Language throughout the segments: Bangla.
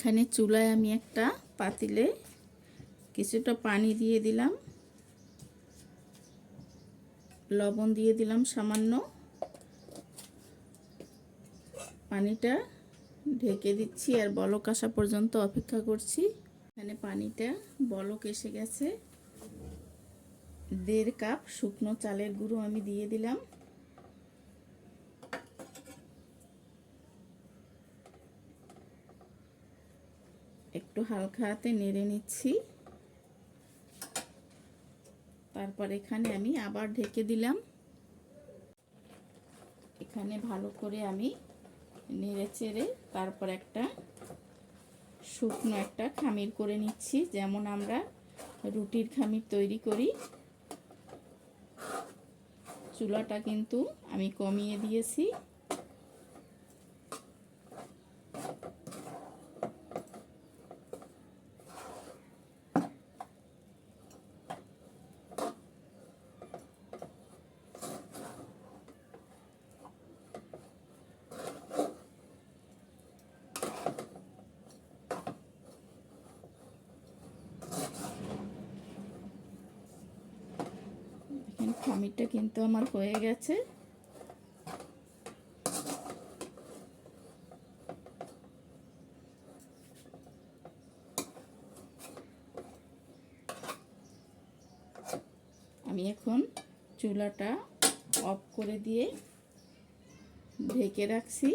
এখানে চুলায় আমি একটা পাতিলে কিছুটা পানি দিয়ে দিলাম। লবণ দিয়ে দিলাম সামান্য। পানিটা ঢেকে দিচ্ছি আর বলক আসা পর্যন্ত অপেক্ষা করছি। এখানে পানিটা বলক এসে গেছে। দেড় কাপ শুকনো চালের গুঁড়ো আমি দিয়ে দিলাম। একটু হালকা হাতে নেড়ে নিচ্ছি। তারপর এখানে আমি আবার ঢেকে দিলাম। এখানে ভালো করে আমি নেড়ে চেড়ে তারপর একটা শুকনো একটা খামির করে নিচ্ছি, যেমন আমরা রুটির খামির তৈরি করি। চুলাটা কিন্তু আমি কমিয়ে দিয়েছি। দেখেন কিন্তু আমার হয়ে গেছে। আমি এখন চুলাটা অফ করে দিয়ে ঢেকে রাখছি।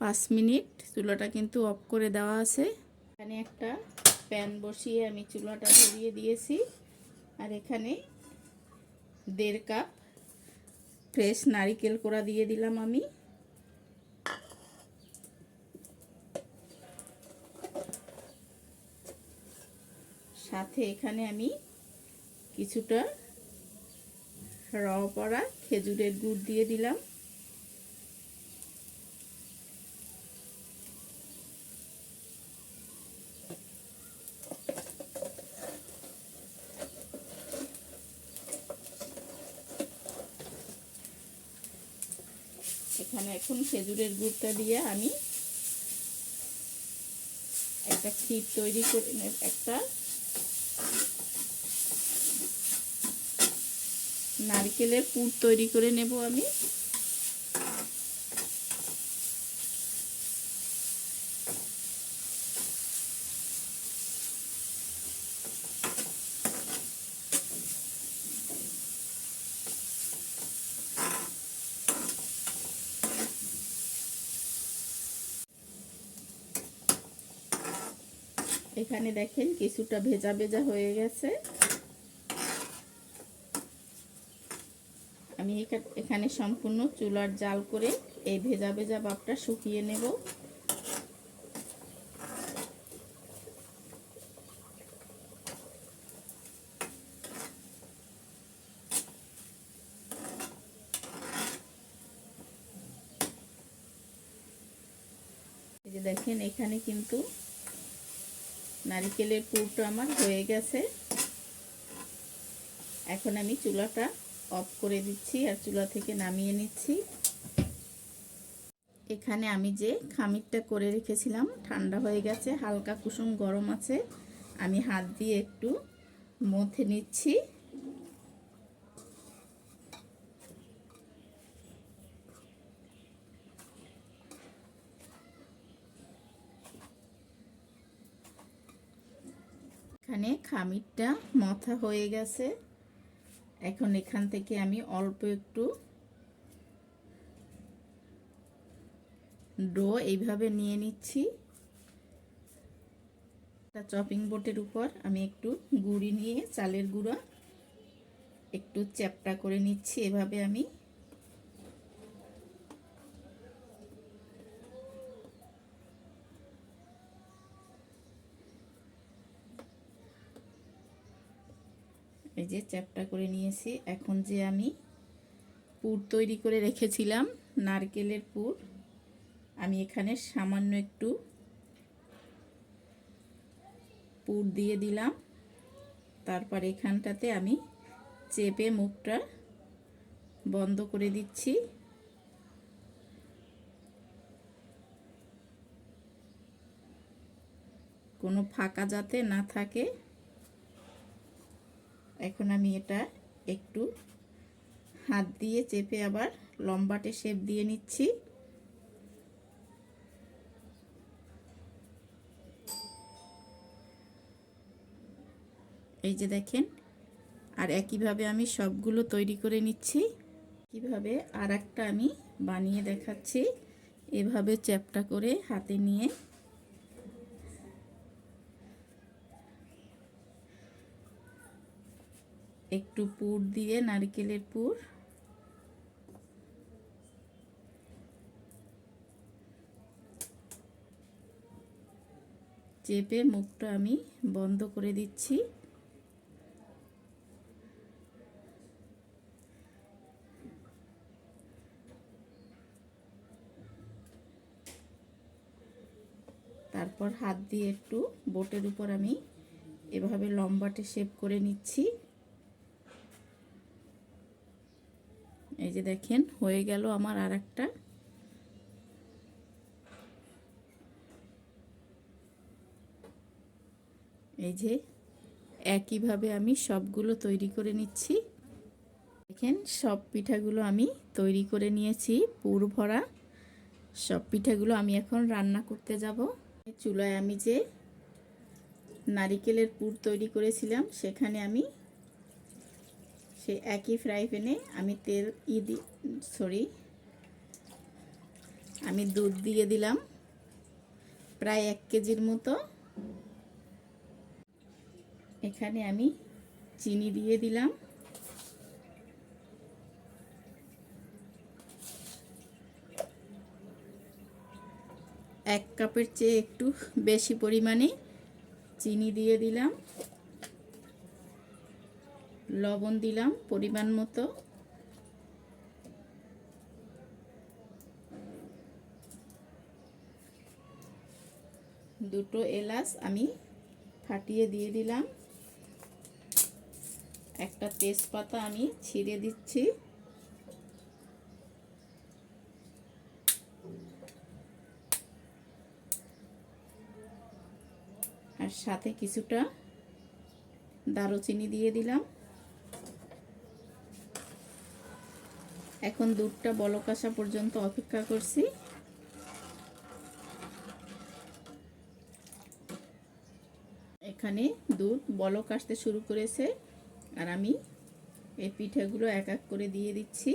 পাঁচ মিনিট চুলাটা কিন্তু অফ করে দেওয়া আছে। এখানে একটা প্যান বসিয়ে আমি চুলাটা ধরিয়ে দিয়েছি। আর এখানে দেড় কাপ ফ্রেশ নারিকেল কোড়া দিয়ে দিলাম আমি। সাথে এখানে আমি কিছুটা র পড়া খেজুরের গুড় দিয়ে দিলাম। এখানে এখন খেজুরের গুড়টা দিয়ে আমি একটা ক্ষীর তৈরি করে একটা নারকেলের পুর তৈরি করে নেব আমি। এখানে দেখেন কিছুটা ভেজা ভেজা হয়ে গেছে। আমি এখানে সম্পূর্ণ চুলার জাল করে এই ভেজা ভেজা ভাবটা শুকিয়ে নেব। দেখেন এখানে কিন্তু নারিকেলের পুরটা আমার হয়ে গেছে। এখন আমি চুলাটা অফ করে দিচ্ছি আর চুলা থেকে নামিয়ে নিচ্ছি। এখানে আমি যে খামিরটা করে রেখেছিলাম, ঠান্ডা হয়ে গেছে, হালকা কুসুম গরম আছে, আমি হাত দিয়ে একটু মথে নিচ্ছি। এখানে খামিরটা মথা হয়ে গেছে। এখন এখান থেকে আমি অল্প একটু ডো এইভাবে নিয়ে নিচ্ছি। চপিং বোর্ডের উপর আমি একটু গুঁড়ি নিয়ে চালের গুঁড়া একটু চ্যাপটা করে নিচ্ছি। এভাবে আমি এই যে চ্যাপটা করে নিয়েছি। এখন যে আমি পুর তৈরি করে রেখেছিলাম, নারকেলের পুর, আমি এখানে সামান্য একটু পুর দিয়ে দিলাম। তারপর এখানটাতে আমি চেপে মুখটা বন্ধ করে দিচ্ছি। কোনো ফাঁকা যাতে না থাকে এখন আমি এটা একটু হাত দিয়ে চেপে আবার লম্বাটে শেপ দিয়ে নিচ্ছি। এই যে দেখেন, আর একইভাবে আমি সবগুলো তৈরি করে নিচ্ছি। কীভাবে আর একটা আমি বানিয়ে দেখাচ্ছি, এভাবে চ্যাপটা করে হাতে নিয়ে একটু পুর দিয়ে, নারকেলের পুর। চেপে মুখটা আমি বন্ধ করে দিচ্ছি। তারপর হাত দিয়ে একটু বোটের উপর আমি এভাবে লম্বাটে শেপ করে নিচ্ছি এই যে দেখেন, হয়ে গেল আমার আর একটা এই যে একইভাবে আমি সবগুলো তৈরি করে নিচ্ছি। দেখেন, সব পিঠাগুলো আমি তৈরি করে নিয়েছি, পুর ভরা। সব পিঠাগুলো আমি এখন রান্না করতে যাব। চুলায় আমি যে নারিকেলের পুর তৈরি করেছিলাম, সেখানে আমি সে একই ফ্রাই প্যানে আমি তেল ই দি সরি আমি দুধ দিয়ে দিলাম প্রায় এক কেজির মতো। এখানে আমি চিনি দিয়ে দিলাম। এক কাপের চেয়ে একটু বেশি পরিমাণে চিনি দিয়ে দিলাম। লবণ দিলাম পরিমাণ মতো। দুটো এলাচ আমি ফাটিয়ে দিয়ে দিলাম। একটা তেজপাতা আমি ছিঁড়ে দিচ্ছি। আর সাথে কিছুটা দারুচিনি দিয়ে দিলাম। এখন দুধটা বলক আসা পর্যন্ত অপেক্ষা করছি। এখানে দুধ বলক আসতে শুরু করেছে, আর আমি এই পিঠেগুলো এক এক করে দিয়ে দিচ্ছি।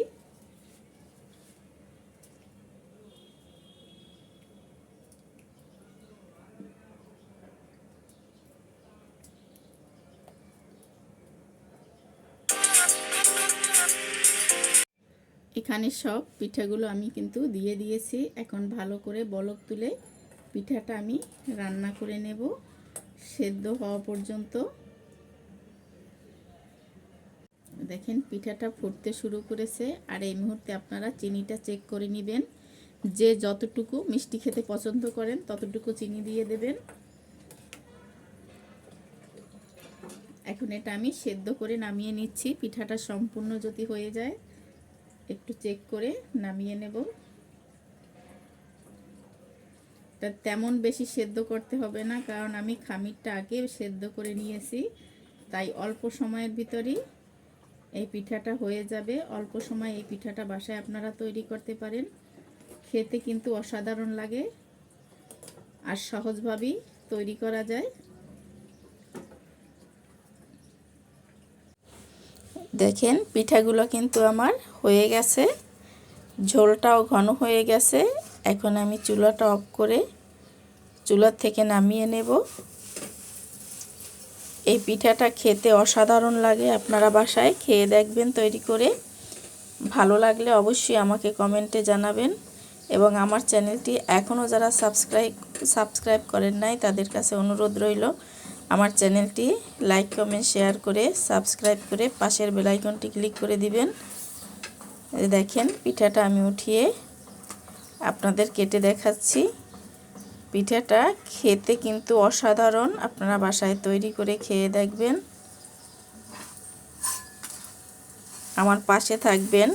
এখানে সব পিঠাগুলো আমি কিন্তু দিয়ে দিয়েছি। এখন ভালো করে বলক তুলে পিঠাটা আমি রান্না করে নেব। সেদ্ধ হওয়া পর্যন্ত। দেখেন, পিঠাটা ফুটতে শুরু করেছে। আর এই মুহূর্তে আপনারা চিনিটা চেক করে নেবেন। যে যতটুকু মিষ্টি খেতে পছন্দ করেন, ততটুকু চিনি দিয়ে দেবেন। এখন এটা আমি সেদ্ধ করে নামিয়ে নিচ্ছি। পিঠাটা সম্পূর্ণ যদি হয়ে যায় একটু চেক করে নামিয়ে নেব। তা তেমন বেশি সেদ্ধ করতে হবে না, কারণ আমি খামিরটা আগে সেদ্ধ করে নিয়েছি। তাই অল্প সময়ের ভিতরেই এই পিঠাটা হয়ে যাবে। অল্প সময় এই পিঠাটা বাসায় আপনারা তৈরি করতে পারেন। খেতে কিন্তু অসাধারণ লাগে। আর সহজভাবেই তৈরি করা যায়। দেখেন, পিঠাগুলো কিন্তু আমার হয়ে গেছে। ঝোলটাও ঘন হয়ে গেছে। এখন আমি চুলাটা অফ করে চুলার থেকে নামিয়ে নেব। এই পিঠাটা খেতে অসাধারণ লাগে। আপনারা বাসায় খেয়ে দেখবেন, তৈরি করে। ভালো লাগলে অবশ্যই আমাকে কমেন্টে জানাবেন। এবং আমার চ্যানেলটি এখনও যারা সাবস্ক্রাইব সাবস্ক্রাইব করেন নাই, তাদের কাছে অনুরোধ রইল। আমার চ্যানেলটি লাইক, কমেন্ট, শেয়ার করে সাবস্ক্রাইব করে পাশের বেলাইকনটি ক্লিক করে দিবেন। দেখেন, পিঠাটা আমি উঠিয়ে আপনাদের কেটে দেখাচ্ছি। পিঠাটা খেতে কিন্তু অসাধারণ। আপনারা বাসায় তৈরি করে খেয়ে দেখবেন। আমার পাশে থাকবেন।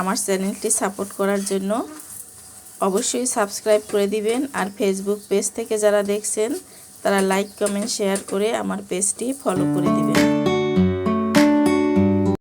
আমার চ্যানেলটি সাপোর্ট করার জন্য অবশ্যই সাবস্ক্রাইব করে দিবেন। আর ফেসবুক পেজ থেকে যারা দেখছেন তারা লাইক কমেন্ট শেয়ার করে আমার পেজটি ফলো করে দিবেন।